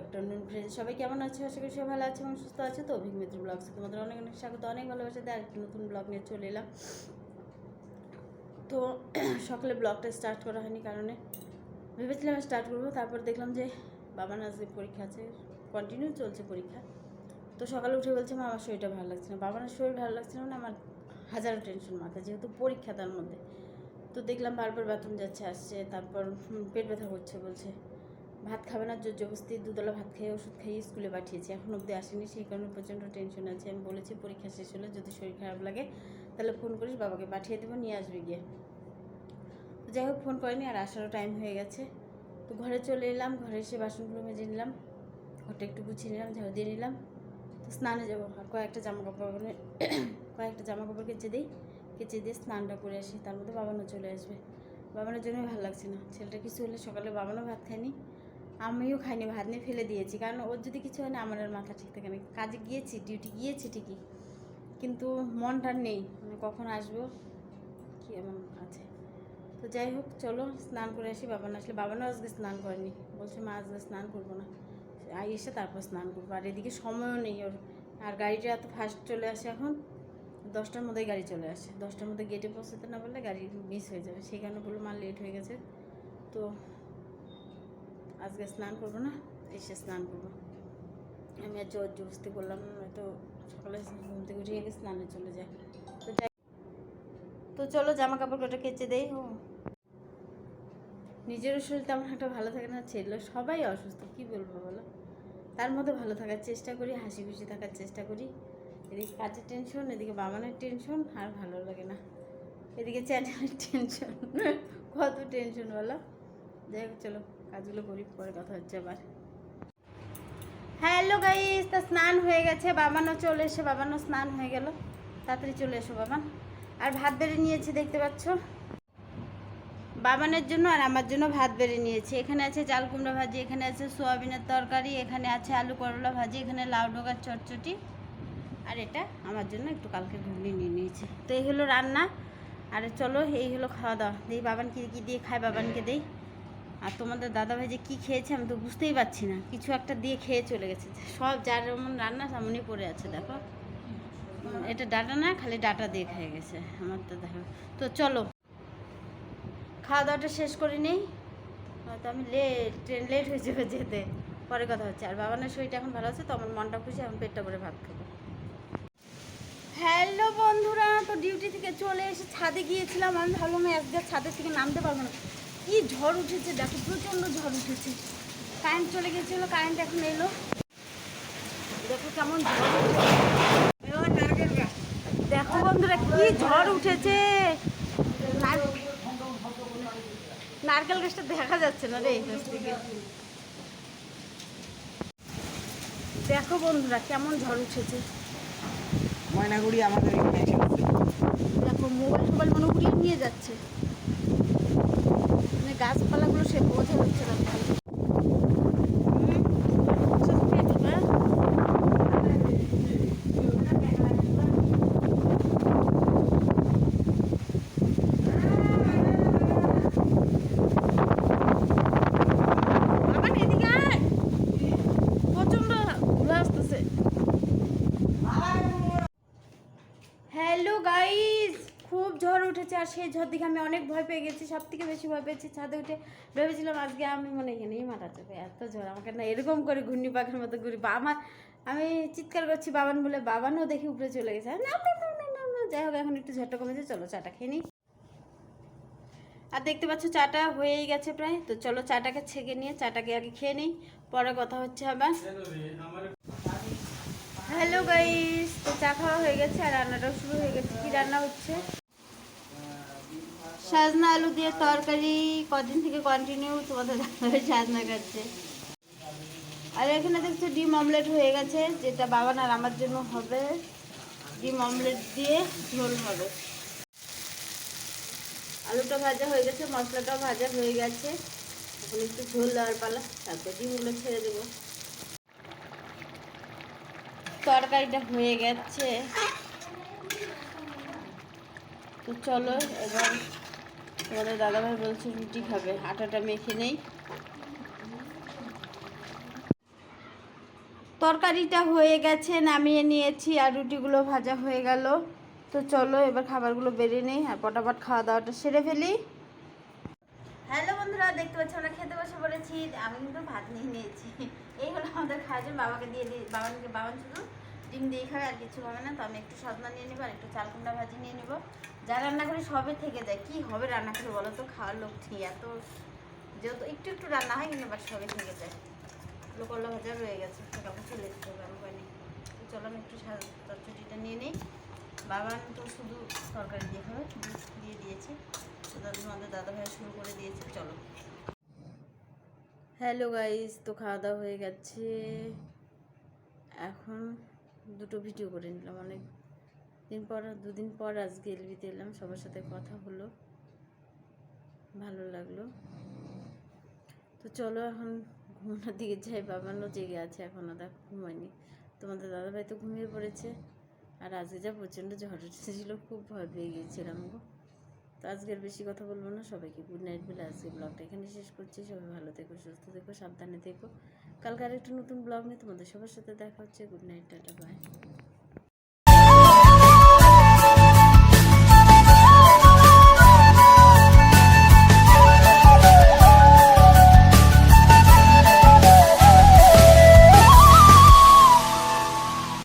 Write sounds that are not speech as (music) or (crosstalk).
Afternoon friend সবাই কেমন আছে? আশা করি সবাই ভালো আছে এবং সুস্থ আছে। তো অভিক মিত্র ব্লগস তোমাদের অনেক অনেক স্বাগত, অনেক ভালোবাসা দেয় আরেকটি নতুন ব্লগ নিয়ে চলে এলাম। তো (clears throat) সকালে ব্লগটা স্টার্ট করা হয়নি কারণে ভেবেছিলাম স্টার্ট করব, তারপর দেখলাম যে বাবার আজকে পরীক্ষা আছে কন্টিনিউ চলছে পরীক্ষা। তো সকালে উঠে বলছে, মা, আমার শরীরটা ভালো লাগছে না। বাবার শরীর ভালো লাগছে না মানে আমার হাজারো টেনশন মাথায় যেহেতু পরীক্ষা তার মধ্যে। তো দেখলাম বারবার বাথরুম যাচ্ছে, আসছে, তারপর পেট ব্যথা করছে বলছে। ভাত খাবে না জোর জবস্তি দুতলা ভাত খেয়ে ওষুধ খাইয়ে স্কুলে পাঠিয়েছি। এখন অবধি আসেনি, সেই কারণে প্রচণ্ড টেনশন আছে। আমি বলেছি পরীক্ষা শেষ হলে যদি শরীর খারাপ লাগে, তাহলে ফোন করিস, বাবাকে পাঠিয়ে দেবো, নিয়ে আসবে গিয়ে। তো যাই হোক ফোন করেনি, আর আসারও টাইম হয়ে গেছে। তো ঘরে চলে এলাম, ঘরে এসে বাসনগুলো মেজে নিলাম, ঘরটা একটু গুছিয়ে নিলাম, ঝাড়ু দিয়ে নিলাম। তো স্নানে যাব, আর কয়েকটা জামা কাপড় কয়েকটা জামা কাপড় কেচে দিই। কেচে দিয়ে স্নানটা করে আসি, তার মধ্যে বাবানও চলে আসবে। বাবানের জন্যই ভালো লাগছে না। ছেলেটা কিছু হলে সকালে বাবানও ভাত খায়নি। আমিও খাইনি, ভাত নিয়ে ফেলে দিয়েছি। কারণ ওর যদি কিছু হয় না, আমার আর মাথা ঠিক থাকে না। কাজে গিয়েছি ডিউটি গিয়েছি ঠিকই। কিন্তু মনটা নেই। মানে কখন আসব, কি এমন আছে। তো যাই হোক, চলো, স্নান করে আসি। বাবা না আসলে বাবানও আজকে স্নান করেনি। বলছে, মা, আজকে স্নান করব না। আই এসে তারপর স্নান করব। আর এদিকে সময়ও নেই ওর। আর গাড়িটা এত ফাস্ট চলে আসে এখন। দশটার মধ্যেই গাড়ি চলে আসে। দশটার মধ্যে গেটে পৌঁছাতে না পারলে গাড়ি মিস হয়ে যাবে। সেই কারণে বলল, মা লেট হয়ে গেছে। তো আজকে স্নান করব না, এসে স্নান করব। আমি আর জোর জবস্তি করলাম তো সকালে ঘুম থেকে উঠে গিয়ে স্নানে চলে যায়। তো যাই তো চলো জামা কাপড় কটা কেচে দেই, ও। নিজেরও শরীর তেমন একটা ভালো থাকে না, ছেলে সবাই অসুস্থ, কি বলব বলো? তার মধ্যে ভালো থাকার চেষ্টা করি, হাসি খুশি থাকার চেষ্টা করি। এদিকে কাজের টেনশন এদিকে বাবানের টেনশন আর ভালো লাগে না। এদিকে চ্যানেলের টেনশন কত টেনশন বলো? যাই হোক, চলো। কাজগুলো করি, পরে কথা হচ্ছে আবার। হ্যালো গাইস তা স্নান হয়ে গেছে, বাবানও চলে এসে, বাবানও স্নান হয়ে গেল। তাড়াতাড়ি চলে এসো বাবান। আর ভাত বেড়ে নিয়েছি, দেখতে পাচ্ছ? বাবানের জন্য আর আমার জন্য ভাত বেড়ে নিয়েছি। এখানে আছে চাল কুমড়া ভাজি, এখানে আছে সোয়াবিনের তরকারি, এখানে আছে আলু করলা ভাজি, এখানে লাউ ডোকার চটচটি। আর এটা আমার জন্য একটু কালকে ঘুগনি নিয়ে নিয়েছি। তো এই হলো রান্না। আর চলো, এই হলো খাওয়া দাওয়া। দিই বাবান কী কী দিয়ে খায়, বাবানকে দেই। আর তোমাদের দাদা ভাই যে কী খেয়েছে আমি তো বুঝতেই পারছি না। কিছু একটা দিয়ে খেয়ে চলে গেছে। সব যার যেমন রান্না তেমনই পড়ে আছে, দেখো। এটা ডাটা না, খালি ডাটা দিয়ে খেয়ে গেছে আমার তো দেখো। তো চলো, খাওয়া দাওয়াটা শেষ করে নেই। হয়তো আমি লেট ট্রেন লেট হয়ে যাবে যেতে। পরে কথা হচ্ছে। আর বাবানের শরীরটা এখন ভালো আছে তো, আমার মনটা খুশি, এখন পেটটা করে ভাত খাব। হ্যালো বন্ধুরা, তো ডিউটি থেকে চলে এসে ছাদে গিয়েছিলাম। আমি ভাবলাম আজকে ছাদের থেকে নামতে পারব না। কি ঝড় উঠেছে? দেখো প্রচণ্ড ঝড় উঠেছে। কারেন্ট চলে গেছিল কারেন্ট এখন এলো। দেখো কেমন দেখো বন্ধুরা কি ঝড় উঠেছে। নারকেল গাছটা দেখা যাচ্ছে না রে থেকে। দেখো বন্ধুরা কেমন ঝড় উঠেছে। ময়নাগুড়ি আমাদের। দেখো মোবাইল টোবাইল মনে উড়িয়ে নিয়ে যাচ্ছে মানে গাছপালাগুলো সে বোঝা হচ্ছে না ভালো। হুম, বুঝছ তো পেটু, হ্যাঁ? বাবান, এদিকে আয়। প্রচণ্ড ধুলো আসতেছে হ্যালো গাইস খুব ঝড় উঠেছে আর সেই ঝড় দিকে আমি অনেক ভয় পেয়ে গেছি সব থেকে বেশি ভয় পেয়েছি ছাদে উঠে। ভেবেছিলাম আজকে আমি মনে এখানেই মারা যাবে, এত ঝড়, আমাকে না এরকম করে ঘূর্ণি পাখির মতো ঘুরি। বা আমার আমি চিৎকার করছি বাবান বলে, বাবানও দেখি উপরে চলে গেছে। যাই হোক, এখন একটু ঝড়টা কমেছে, চলো চাটা খেয়ে নিই। আর দেখতে পাচ্ছ চাটা হয়েই গেছে প্রায়, তো চলো চাটাকে ছেঁকে নিয়ে, চাটাকে আগে খেয়ে নিই, পরে কথা হচ্ছে আবার। হ্যালো গাইস তো চা খাওয়া হয়ে গেছে আর রান্নাটাও শুরু হয়ে গেছে। কি রান্না হচ্ছে? সাজনা আলু দিয়ে তরকারি, কদিন থেকে কন্টিনিউ তোমাদের সাজনা খাচ্ছে আর এখানে দেখছ ডিম অমলেট হয়ে গেছে, যেটা বাবা আর আমার জন্য হবে। ডিম অমলেট দিয়ে ঝোল হবে। আলুটা ভাজা হয়ে গেছে, মশলাটাও ভাজা হয়ে গেছে। এখন একটু ঝোল দেওয়ার পালা, তারপর ডিমগুলো ছেড়ে দেবো। তরকারিটা হয়ে গেছে। তো চলো, এবার তোমাদের দাদাভাই বলছে রুটি খাবে। আটাটা মেখে নেই। তরকারিটা হয়ে গেছে, নামিয়ে নিয়েছি আর রুটিগুলো ভাজা হয়ে গেল। তো চলো এবার খাবারগুলো বেরিয়ে নেই আর পটাপট খাওয়া দাওয়াটা সেরে ফেলি। হ্যালো বন্ধুরা, দেখতে পাচ্ছি আমরা খেতে বসে পড়েছি। আমি কিন্তু ভাত নিয়ে নিয়েছি। এই হলো আমাদের খাওয়ার বাবাকে দিয়ে দিই, বাবাকে, বাবান শুধু ডিম দিয়ে খাবে আর কিছু হবে না। তো আমি একটু সজনা নিয়ে নেব আর একটু চাল কুমড়া ভাজি নিয়ে নেব। যা রান্না করি সবে থেকে যায়। কি হবে রান্না করে বলো তো? খাওয়ার লোক ঠিক এত যেহেতু একটু একটু রান্না হয়, কিন্তু বাট সবে থেকে যায়। আলু করলা ভাজা রয়ে গেছে সেটাকে চলে যেতে হবে পাইনি তো চলো আমি একটু চটচটিটা নিয়ে নিই। বাবা তো শুধু তরকারি দিয়ে খাবে দিয়ে দিয়েছি। তো দাদু আমাদের দাদা ভাই শুরু করে দিয়েছে, চলো। হ্যালো গাইস, তো খাওয়া দাওয়া হয়ে গেছে। এখন দুটো ভিডিও করে নিলাম, অনেক দিন পর, দুদিন পর আজকে এলবিতে এলাম। সবার সাথে কথা হলো। ভালো লাগল। তো চলো এখন ঘুমানোর দিকে যাই। বাবানও জেগে আছে এখনও দেখ, ঘুমায়নি। তোমাদের দাদাভাই তো ঘুমিয়ে পড়েছে। আর আজকে যা প্রচণ্ড ঝড় উঠেছিল, খুব ভয় পেয়ে গিয়েছিলাম গো। তো আজকের বেশি কথা বলব না। সবাইকে গুড নাইট বলে আজকে ব্লগটা এখানে শেষ করছি। সবাই ভালো থেকো, সুস্থ থেকো, সাবধানে থেকো। কালকে আর একটা নতুন ব্লগ নিয়ে তোমাদের সবার সাথে দেখা হচ্ছে। Good night tata bye